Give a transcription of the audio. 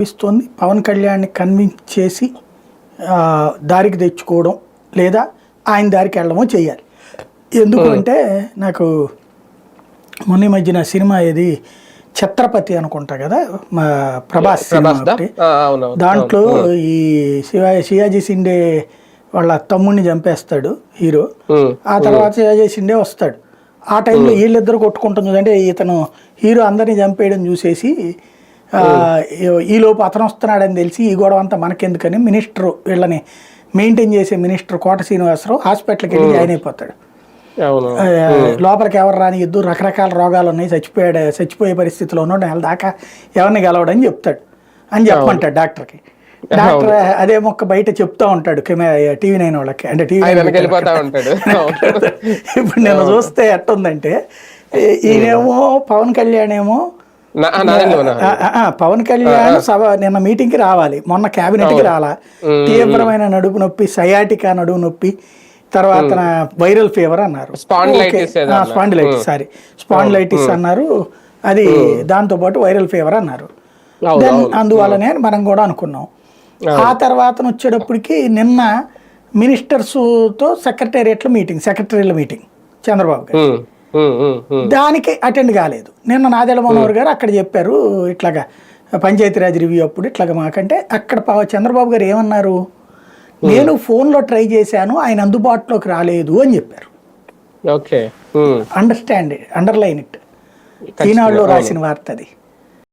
అనిపిస్తోంది పవన్ కళ్యాణ్ని కన్విన్స్ చేసి దారికి తెచ్చుకోవడం లేదా ఆయన దారికి వెళ్ళడమో చేయాలి. ఎందుకు అంటే నాకు మొన్న మధ్యన సినిమా ఏది ఛత్రపతి అనుకుంటా కదా మా ప్రభాస్ దాంట్లో ఈ శివా శివాజీ సిండే వాళ్ళ తమ్ముడిని చంపేస్తాడు హీరో. ఆ తర్వాత శివాజీ సిండే వస్తాడు. ఆ టైంలో వీళ్ళిద్దరు కొట్టుకుంటుంది అంటే ఇతను హీరో అందరినీ చంపేయడం చూసేసి ఆ, ఈ లోపు అతను వస్తున్నాడని తెలిసి ఈ గొడవ అంతా మనకెందుకని మినిస్టర్ వీళ్ళని మెయింటైన్ చేసే మినిస్టర్ కోట శ్రీనివాసరావు హాస్పిటల్కి వెళ్ళి జాయిన్ అయిపోతాడు. లోపలికి ఎవరు రాని ఇద్దరు రకరకాల రోగాలు ఉన్నాయి చచ్చిపోయాడు చచ్చిపోయే పరిస్థితిలో ఉన్నాడు నెల దాకా ఎవరిని గెలవడని చెప్తాడు అని చెప్పమంటాడు డాక్టర్కి. డాక్టర్ అదే మొక్క బయట చెప్తా ఉంటాడు టీవీ నైన్ వాళ్ళకి అంటే టీవీ ఇప్పుడు నేను చూస్తే ఎట్టుందంటే ఈయనేమో పవన్ కళ్యాణ్ ఏమో పవన్ కళ్యాణ్ సభ నిన్న మీటింగ్కి రావాలి. మొన్న క్యాబినెట్కి రాలా. తీవ్రమైన నడుపు నొప్పి సయాటికా నడుము నొప్పి తర్వాత వైరల్ ఫీవర్ అన్నారు. Spondylitis sorry. స్పాండిలైటిస్ అన్నారు. అది దాంతో పాటు వైరల్ ఫీవర్ అన్నారు. అందువల్లనే మనం కూడా అనుకున్నాం. ఆ తర్వాత వచ్చేటప్పటికి నిన్న మినిస్టర్స్తో సెక్రటేరియట్లో మీటింగ్ సెక్రటరీల మీటింగ్ చంద్రబాబు గారు. దానికి అటెండ్ కాలేదు. నిన్న నాదెల మనోహర్ గారు అక్కడ చెప్పారు ఇట్లాగా పంచాయతీరాజ్ రివ్యూ అప్పుడు ఇట్లాగా మాకంటే అక్కడ చంద్రబాబు గారు ఏమన్నారు? నేను ఫోన్లో ట్రై చేశాను ఆయన అందుబాటులోకి రాలేదు అని చెప్పారు. ఓకే. Understand underline it. ఈనాడులో రాసిన వార్త అది.